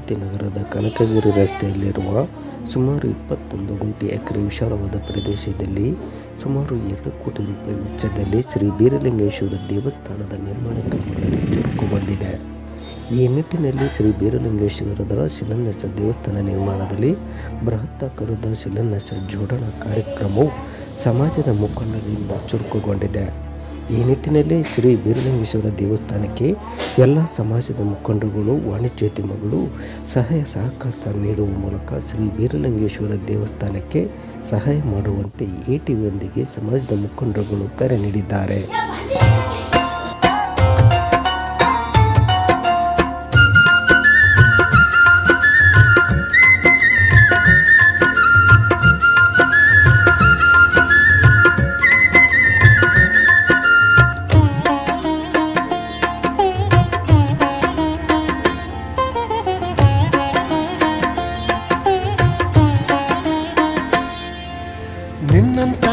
ಗಂಗಾವತಿ ನಗರದ ಕನಕಗಿರಿ ರಸ್ತೆಯಲ್ಲಿರುವ ಸುಮಾರು ಇಪ್ಪತ್ತೊಂದು ಗುಂಟೆ ಎಕರೆ ವಿಶಾಲವಾದ ಪ್ರದೇಶದಲ್ಲಿ ಸುಮಾರು ಎರಡು ಕೋಟಿ ರೂಪಾಯಿ ವೆಚ್ಚದಲ್ಲಿ ಶ್ರೀ ಬೀರಲಿಂಗೇಶ್ವರ ದೇವಸ್ಥಾನದ ನಿರ್ಮಾಣ ಕಾಮಗಾರಿ ಚುರುಕುಗೊಂಡಿದೆ ಈ ನಿಟ್ಟಿನಲ್ಲಿ ಶ್ರೀ ಬೀರಲಿಂಗೇಶ್ವರದ ಶಿಲಾನ್ಯಾಸ ದೇವಸ್ಥಾನ ನಿರ್ಮಾಣದಲ್ಲಿ ಬೃಹತ್ತಾಕಾರದ ಶಿಲಾನ್ಯಾಸ ಜೋಡಣಾ ಕಾರ್ಯಕ್ರಮವು ಸಮಾಜದ ಮುಖಂಡರಿಂದ ಚುರುಕುಗೊಂಡಿದೆ. ಈ ನಿಟ್ಟಿನಲ್ಲಿ ಶ್ರೀ ಬೀರಲಿಂಗೇಶ್ವರ ದೇವಸ್ಥಾನಕ್ಕೆ ಎಲ್ಲ ಸಮಾಜದ ಮುಖಂಡರುಗಳು, ವಾಣಿಜ್ಯೋದ್ಯಮಗಳು ಸಹಾಯ ಸಹಕಾರ ನೀಡುವ ಮೂಲಕ ಶ್ರೀ ಬೀರಲಿಂಗೇಶ್ವರ ದೇವಸ್ಥಾನಕ್ಕೆ ಸಹಾಯ ಮಾಡುವಂತೆ ಎ ಟಿ ಸಮಾಜದ ಮುಖಂಡರುಗಳು ಕರೆ ನೀಡಿದ್ದಾರೆ.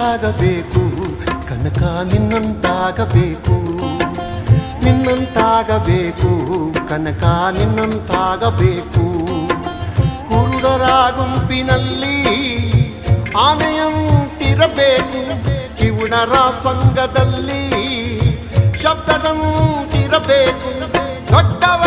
ನಿನ್ನಂತಾಗಬೇಕು. ಕನಕ ನಿನ್ನಂತಾಗಬೇಕು. ನಿನ್ನಂತಾಗಬೇಕು. ಕನಕ ನಿನ್ನಂತಾಗಬೇಕು. ಕುರುಡರ ಗುಂಪಿನಲ್ಲಿ ಆನೆಯಂತಿರಬೇಕು. ಕಿವುಡರ ಸಂಘದಲ್ಲಿ ಶಬ್ದದಂತಿರಬೇಕು. ದೊಡ್ಡವರ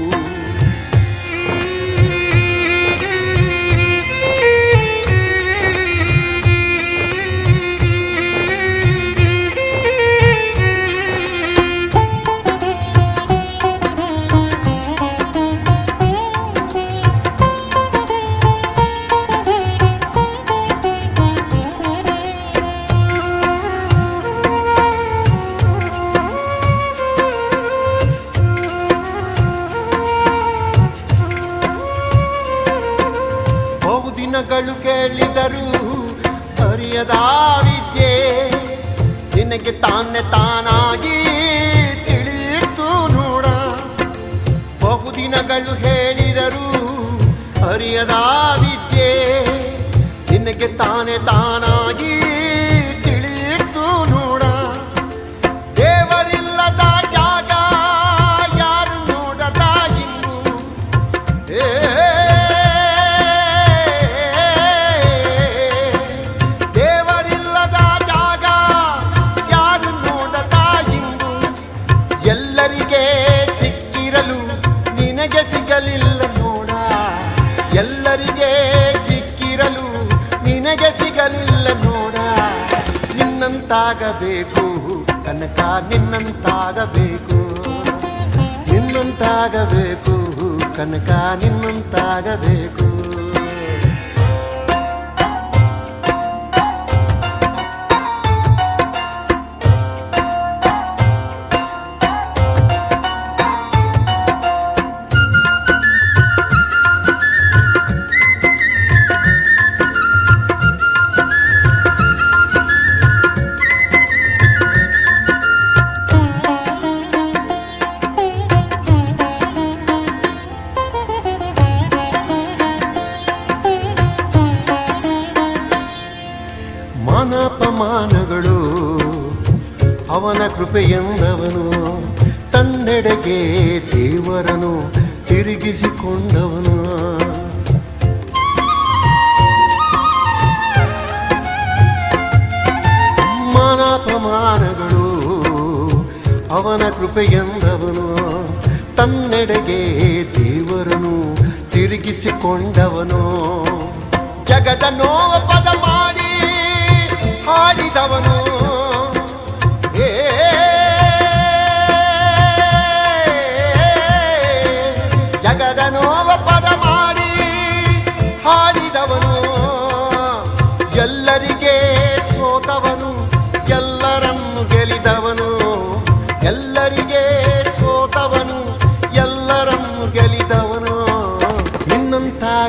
ಬಹುದಿನಗಳು ಕೇಳಿದರು ಅರಿಯದಾವಿದ್ಯೆ ನಿನಗೆ ತಾನೆ ತಾನಾಗಿ ತಿಳಿಯಿತು ನೋಡ. ಬಹುದಿನಗಳು ಹೇಳಿದರು ಹರಿಯದ ವಿದ್ಯೆ ನಿನಗೆ ತಾನೆ ತಾನಾಗಿ ಸಿಗಲಿಲ್ಲ ನೋಡ ಎಲ್ಲರಿಗೆ ಸಿಕ್ಕಿರಲು ನಿನಗೆ ಸಿಗಲಿಲ್ಲ ನೋಡ ನಿನ್ನಂತಾಗಬೇಕು ಕನಕ ನಿನ್ನಂತಾಗಬೇಕು. ನಿನ್ನಂತಾಗಬೇಕು ಕನಕ ನಿನ್ನಂತಾಗಬೇಕು. ಕೃಪೆಯೆಂದವನು, ತನ್ನೆಡೆಗೆ ದೇವರನು ತಿರುಗಿಸಿಕೊಂಡವನು. ಮಾನಾಪಮಾನಗಳು ಅವನ ಕೃಪೆಯೆಂದವನು, ತನ್ನೆಡೆಗೆ ದೇವರನು ತಿರುಗಿಸಿಕೊಂಡವನು. ಜಗದ ನೋವ ಪದ ಮಾಡಿ ಹಾಡಿದವನು.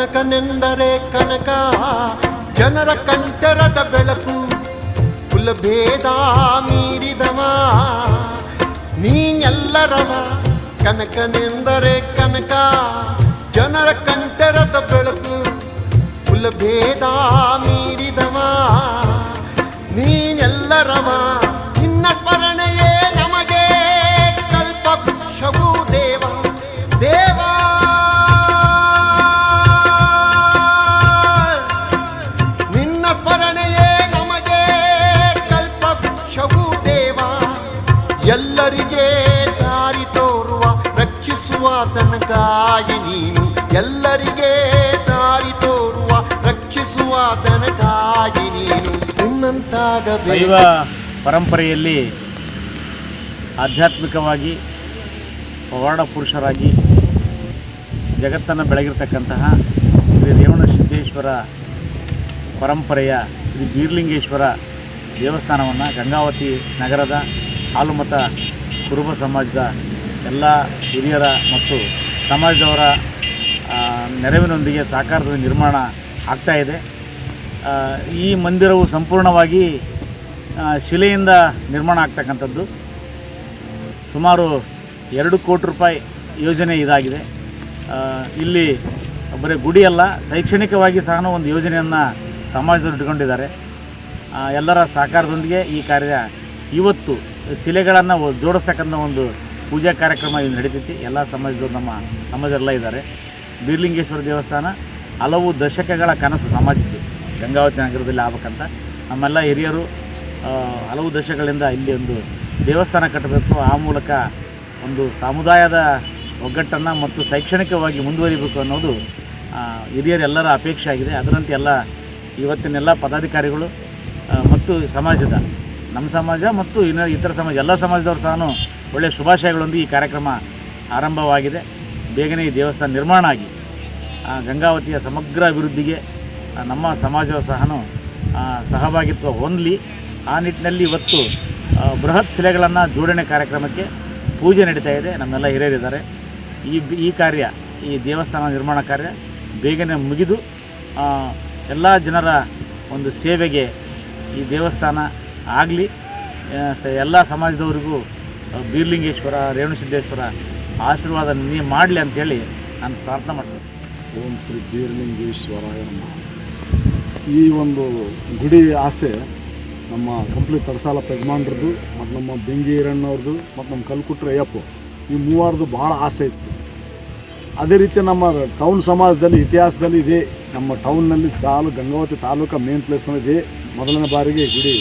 ಕನಕನೆಂದರೆ ಕನಕ, ಜನರ ಕಂಠರದ ಬೆಳಕು, ಕುಲಭೇದ ಮೀರಿದವ. ನೀನೆಲ್ಲರವ ಕನಕನೆಂದರೆ ಕನಕ, ಜನರ ಕಂಠರದ ಬೆಳಕು, ಕುಲಭೇದ ಮೀರಿದವ. ಎಲ್ಲರಿಗೆ ದಾರಿ ತೋರುವ, ರಕ್ಷಿಸುವ ತನಕಾಯಿ ನೀನು. ಎಲ್ಲರಿಗೆ ದಾರಿ ತೋರುವ, ರಕ್ಷಿಸುವ ತನಕಾಯಿ ನೀನು. ಶೈವ ನಿನ್ನಂತಾಗಬೇಕು ಪರಂಪರೆಯಲ್ಲಿ ಆಧ್ಯಾತ್ಮಿಕವಾಗಿ ಪವಾಡ ಪುರುಷರಾಗಿ ಜಗತ್ತನ್ನು ಬೆಳಗಿರ್ತಕ್ಕಂತಹ ಶ್ರೀ ರೇವಣ ಸಿದ್ದೇಶ್ವರ ಪರಂಪರೆಯ ಶ್ರೀ ಬೀರ್ಲಿಂಗೇಶ್ವರ ದೇವಸ್ಥಾನವನ್ನು ಗಂಗಾವತಿ ನಗರದ ಹಾಲುಮತ ಕುರುಬ ಸಮಾಜದ ಎಲ್ಲ ಹಿರಿಯರ ಮತ್ತು ಸಮಾಜದವರ ನೆರವಿನೊಂದಿಗೆ ಸಾಕಾರದ ನಿರ್ಮಾಣ ಆಗ್ತಾ ಇದೆ. ಈ ಮಂದಿರವು ಸಂಪೂರ್ಣವಾಗಿ ಶಿಲೆಯಿಂದ ನಿರ್ಮಾಣ ಆಗ್ತಕ್ಕಂಥದ್ದು. ಸುಮಾರು ಎರಡು ಕೋಟಿ ರೂಪಾಯಿ ಯೋಜನೆ ಇದಾಗಿದೆ. ಇಲ್ಲಿ ಬರೀ ಗುಡಿಯಲ್ಲ ಶೈಕ್ಷಣಿಕವಾಗಿ ಸಹ ಒಂದು ಯೋಜನೆಯನ್ನು ಸಮಾಜದಲ್ಲಿ ಇಟ್ಕೊಂಡಿದ್ದಾರೆ. ಎಲ್ಲರ ಸಹಕಾರದೊಂದಿಗೆ ಈ ಕಾರ್ಯ ಇವತ್ತು ಶಿಲೆಗಳನ್ನು ಜೋಡಿಸ್ತಕ್ಕಂಥ ಒಂದು ಪೂಜಾ ಕಾರ್ಯಕ್ರಮ ಇದು ನಡೀತೈತಿ. ಎಲ್ಲ ಸಮಾಜದವ್ರು ನಮ್ಮ ಸಮಾಜರೆಲ್ಲ ಇದ್ದಾರೆ ಬೀರ್ಲಿಂಗೇಶ್ವರ ದೇವಸ್ಥಾನ ಹಲವು ದಶಕಗಳ ಕನಸು ಸಮಾಜದ್ದು ಗಂಗಾವತಿ ನಗರದಲ್ಲಿ ಆಗ್ಬೇಕಂತ. ನಮ್ಮೆಲ್ಲ ಹಿರಿಯರು ಹಲವು ದಶಕಗಳಿಂದ ಇಲ್ಲಿ ಒಂದು ದೇವಸ್ಥಾನ ಕಟ್ಟಬೇಕು. ಆ ಮೂಲಕ ಒಂದು ಸಮುದಾಯದ ಒಗ್ಗಟ್ಟನ್ನು ಮತ್ತು ಶೈಕ್ಷಣಿಕವಾಗಿ ಮುಂದುವರಿಬೇಕು ಅನ್ನೋದು ಹಿರಿಯರೆಲ್ಲರ ಅಪೇಕ್ಷೆ ಆಗಿದೆ ಅದರಂತೆ ಎಲ್ಲ ಇವತ್ತಿನೆಲ್ಲ ಪದಾಧಿಕಾರಿಗಳು ಮತ್ತು ಸಮಾಜದ ನಮ್ಮ ಸಮಾಜ ಮತ್ತು ಇನ್ನು ಇತರ ಸಮಾಜ, ಎಲ್ಲ ಸಮಾಜದವರು ಸಹ ಒಳ್ಳೆಯ ಶುಭಾಶಯಗಳೊಂದಿಗೆ ಈ ಕಾರ್ಯಕ್ರಮ ಆರಂಭವಾಗಿದೆ. ಬೇಗನೆ ಈ ದೇವಸ್ಥಾನ ನಿರ್ಮಾಣ ಆಗಿ ಗಂಗಾವತಿಯ ಸಮಗ್ರ ಅಭಿವೃದ್ಧಿಗೆ ನಮ್ಮ ಸಮಾಜವು ಸಹ ಸಹಭಾಗಿತ್ವ ಹೊಂದಲಿ. ಆ ನಿಟ್ಟಿನಲ್ಲಿ ಇವತ್ತು ಬೃಹತ್ ಶಿಲೆಗಳನ್ನು ಜೋಡಣೆ ಕಾರ್ಯಕ್ರಮಕ್ಕೆ ಪೂಜೆ ನಡೀತಾ ಇದೆ. ನಮ್ಮೆಲ್ಲ ಹಿರಿಯರಿದ್ದಾರೆ. ಈ ಈ ಕಾರ್ಯ, ಈ ದೇವಸ್ಥಾನ ನಿರ್ಮಾಣ ಕಾರ್ಯ ಬೇಗನೆ ಮುಗಿದು ಎಲ್ಲ ಜನರ ಒಂದು ಸೇವೆಗೆ ಈ ದೇವಸ್ಥಾನ ಆಗಲಿ ಸ ಎಲ್ಲ ಸಮಾಜದವ್ರಿಗೂ ಬೀರ್ಲಿಂಗೇಶ್ವರ, ರೇಣುಸಿದ್ದೇಶ್ವರ ಆಶೀರ್ವಾದ ನೀವು ಮಾಡಲಿ ಅಂತೇಳಿ ನಾನು ಪ್ರಾರ್ಥನೆ ಮಾಡ್ತೀನಿ. ಓಂ ಶ್ರೀ ಬೀರ್ಲಿಂಗೇಶ್ವರ ಈ ಒಂದು ಗುಡಿ ಆಸೆ ನಮ್ಮ ಕಂಪ್ಲೀಟ್ ತರಸಾಲ ಯಜಮಾನ್ರದ್ದು, ಮತ್ತು ನಮ್ಮ ಬೆಂಗಿ ಮತ್ತು ನಮ್ಮ ಕಲ್ಕುಟ್ರೆ ಅಯ್ಯಪ್ಪ, ಈ ಮೂವರದು ಭಾಳ ಆಸೆ ಇತ್ತು. ಅದೇ ರೀತಿ ನಮ್ಮ ಟೌನ್ ಸಮಾಜದಲ್ಲಿ, ಇತಿಹಾಸದಲ್ಲಿ ಇದೆ. ನಮ್ಮ ಟೌನ್ನಲ್ಲಿ ತಾಲೂಕು ಗಂಗಾವತಿ ತಾಲೂಕು ಮೇನ್ ಪ್ಲೇಸ್ನಲ್ಲಿ ಇದೆ ಮೊದಲನೇ ಬಾರಿಗೆ ಗುಡಿ.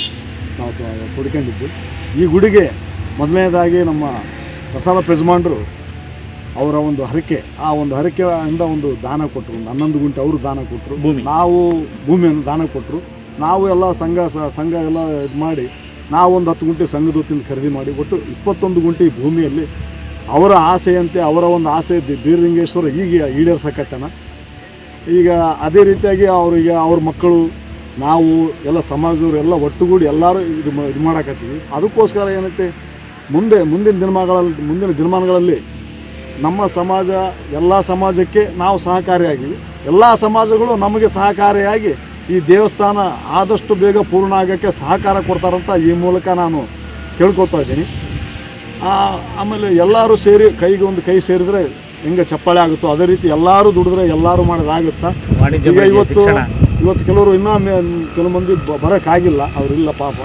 ನಾವು ಕೊಡ್ಕೊಂಡಿದ್ದು ಈ ಗುಡಿಗೆ ಮೊದಲನೇದಾಗಿ ನಮ್ಮ ಪ್ರಸಾದ ಯಜಮಾನ್ರು ಅವರ ಒಂದು ಹರಕೆ ಆ ಒಂದು ಹರಕೆಯಿಂದ ಒಂದು ದಾನ ಕೊಟ್ಟರು ಒಂದು ಹನ್ನೊಂದು ಗುಂಟೆ ಅವರು ದಾನ ಕೊಟ್ಟರು ಭೂಮಿ. ನಾವು ಭೂಮಿಯನ್ನು ದಾನ ಕೊಟ್ಟರು ನಾವು ಎಲ್ಲ ಸಂಘ ಸಂಘ ಎಲ್ಲ ಇದು ಮಾಡಿ ನಾವು ಒಂದು ಹತ್ತು ಗುಂಟೆ ಸಂಘದ ಹೊತ್ತಿಂದ ಖರೀದಿ ಮಾಡಿ ಕೊಟ್ಟು ಇಪ್ಪತ್ತೊಂದು ಗುಂಟೆ ಈ ಭೂಮಿಯಲ್ಲಿ ಅವರ ಆಸೆಯಂತೆ ಅವರ ಒಂದು ಆಸೆ ಬೀರಲಿಂಗೇಶ್ವರ ಈಗ ಈಡೇರ್ಸಕತ್ತಾನ ಈಗ ಅದೇ ರೀತಿಯಾಗಿ ಅವರಿಗೆ ಅವ್ರ ಮಕ್ಕಳು ನಾವು ಎಲ್ಲ ಸಮಾಜದವರು ಎಲ್ಲ ಒಟ್ಟುಗೂಡಿ ಎಲ್ಲರೂ ಇದು ಇದು ಮಾಡಕತ್ತೀವಿ. ಅದಕ್ಕೋಸ್ಕರ ಏನೈತೆ ಮುಂದೆ ಮುಂದಿನ ದಿನಮಾನಗಳಲ್ಲಿ ಮುಂದಿನ ದಿನಮಾನಗಳಲ್ಲಿ ನಮ್ಮ ಸಮಾಜ ಎಲ್ಲ ಸಮಾಜಕ್ಕೆ ನಾವು ಸಹಕಾರಿಯಾಗಿವಿ. ಎಲ್ಲ ಸಮಾಜಗಳು ನಮಗೆ ಸಹಕಾರಿಯಾಗಿ ಈ ದೇವಸ್ಥಾನ ಆದಷ್ಟು ಬೇಗ ಪೂರ್ಣ ಆಗೋಕ್ಕೆ ಸಹಕಾರ ಕೊಡ್ತಾರಂತ ಈ ಮೂಲಕ ನಾನು ಕೇಳ್ಕೊತಾ ಇದ್ದೀನಿ. ಆಮೇಲೆ ಎಲ್ಲರೂ ಸೇರಿ ಕೈಗೆ ಒಂದು ಕೈ ಸೇರಿದ್ರೆ ಹೆಂಗೆ ಚಪ್ಪಾಳೆ ಆಗುತ್ತೋ ಅದೇ ರೀತಿ ಎಲ್ಲರೂ ದುಡಿದ್ರೆ ಎಲ್ಲರೂ ಮಾಡಿದ್ರೆ ಆಗುತ್ತಾ? ಈಗ ಇವತ್ತು ಇವತ್ತು ಕೆಲವರು ಇನ್ನೂ ಕೆಲವು ಮಂದಿ ಬರೋಕ್ಕಾಗಿಲ್ಲ ಅವರಿಲ್ಲ ಪಾಪ.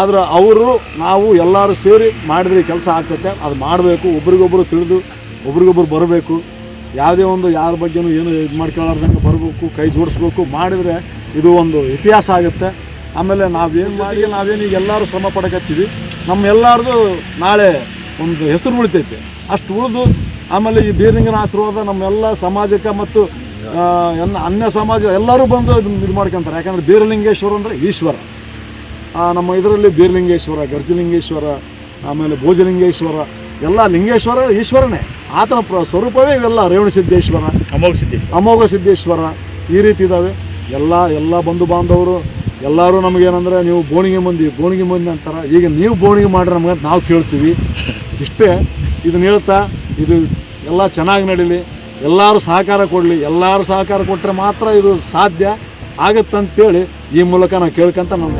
ಆದ್ರೆ ಅವರು, ನಾವು ಎಲ್ಲರೂ ಸೇರಿ ಮಾಡಿದ್ರೆ ಕೆಲಸ ಆಗ್ತೈತೆ, ಅದು ಮಾಡಬೇಕು ಒಬ್ರಿಗೊಬ್ಬರು ತಿಳಿದು ಒಬ್ರಿಗೊಬ್ರು ಬರಬೇಕು. ಯಾವುದೇ ಒಂದು ಯಾರ ಬಗ್ಗೆನೂ ಏನು ಇದು ಮಾಡ್ಕೊಳ್ಳಾರ್ದಂಗೆ ಬರಬೇಕು, ಕೈ ಜೋಡಿಸ್ಬೇಕು, ಮಾಡಿದರೆ ಇದು ಒಂದು ಇತಿಹಾಸ ಆಗುತ್ತೆ. ಆಮೇಲೆ ನಾವೇನು ಮಾಡಿ ನಾವೇನು ಈಗ ಎಲ್ಲರೂ ಶ್ರಮ ಪಡಕತ್ತೀವಿ. ನಮ್ಮ ಎಲ್ಲರದು ನಾಳೆ ಒಂದು ಹೆಸರು ಉಳಿತೈತೆ. ಅಷ್ಟು ಉಳಿದು ಆಮೇಲೆ ಈ ಬೀರಿಂಗನ ಆಶೀರ್ವಾದ ನಮ್ಮೆಲ್ಲ ಸಮಾಜಕ್ಕೆ ಮತ್ತು ಎನ್ನ ಅನ್ಯ ಸಮಾಜ ಎಲ್ಲರೂ ಬಂದು ಇದನ್ನು ಇದು ಮಾಡ್ಕೊಂತಾರೆ. ಯಾಕಂದರೆ ಬೀರಲಿಂಗೇಶ್ವರ ಅಂದರೆ ಈಶ್ವರ. ನಮ್ಮ ಇದರಲ್ಲಿ ಬೀರಲಿಂಗೇಶ್ವರ ಗರ್ಜಲಿಂಗೇಶ್ವರ ಆಮೇಲೆ ಭೋಜಲಿಂಗೇಶ್ವರ ಎಲ್ಲ ಲಿಂಗೇಶ್ವರ ಈಶ್ವರನೇ. ಆತನ ಪ್ರ ಸ್ವರೂಪವೇ ಇವೆಲ್ಲ. ರೇವಣಸಿದ್ದೇಶ್ವರ ಅಮೋಘ ಸಿದ್ದೇಶ್ವರ. ಅಮೋಘ ಸಿದ್ದೇಶ್ವರ ಈ ರೀತಿ ಇದ್ದಾವೆ ಎಲ್ಲ ಎಲ್ಲ ಬಂಧು ಬಾಂಧವರು ಎಲ್ಲರೂ ನಮಗೇನಂದ್ರೆ ನೀವು ಬೋಣಿಗೆ ಮಂದಿ ಬೋಣಿಗೆ ಮಂದಿ ಅಂತಾರೆ. ಈಗ ನೀವು ಬೋಣಿಗೆ ಮಾಡ್ರಿ ನಮ್ಗೆ ನಾವು ಕೇಳ್ತೀವಿ. ಇಷ್ಟೇ. ಇದನ್ನ ಹೇಳ್ತಾ ಇದು ಎಲ್ಲ ಚೆನ್ನಾಗಿ ನಡೀಲಿ. ಎಲ್ಲರೂ ಸಹಕಾರ ಕೊಡಲಿ, ಎಲ್ಲರೂ ಸಹಕಾರ ಕೊಟ್ಟರೆ ಮಾತ್ರ ಇದು ಸಾಧ್ಯ ಆಗುತ್ತಂತೇಳಿ ಈ ಮೂಲಕ ನಾವು ಕೇಳ್ಕೊಂತ ನಮ್ಮ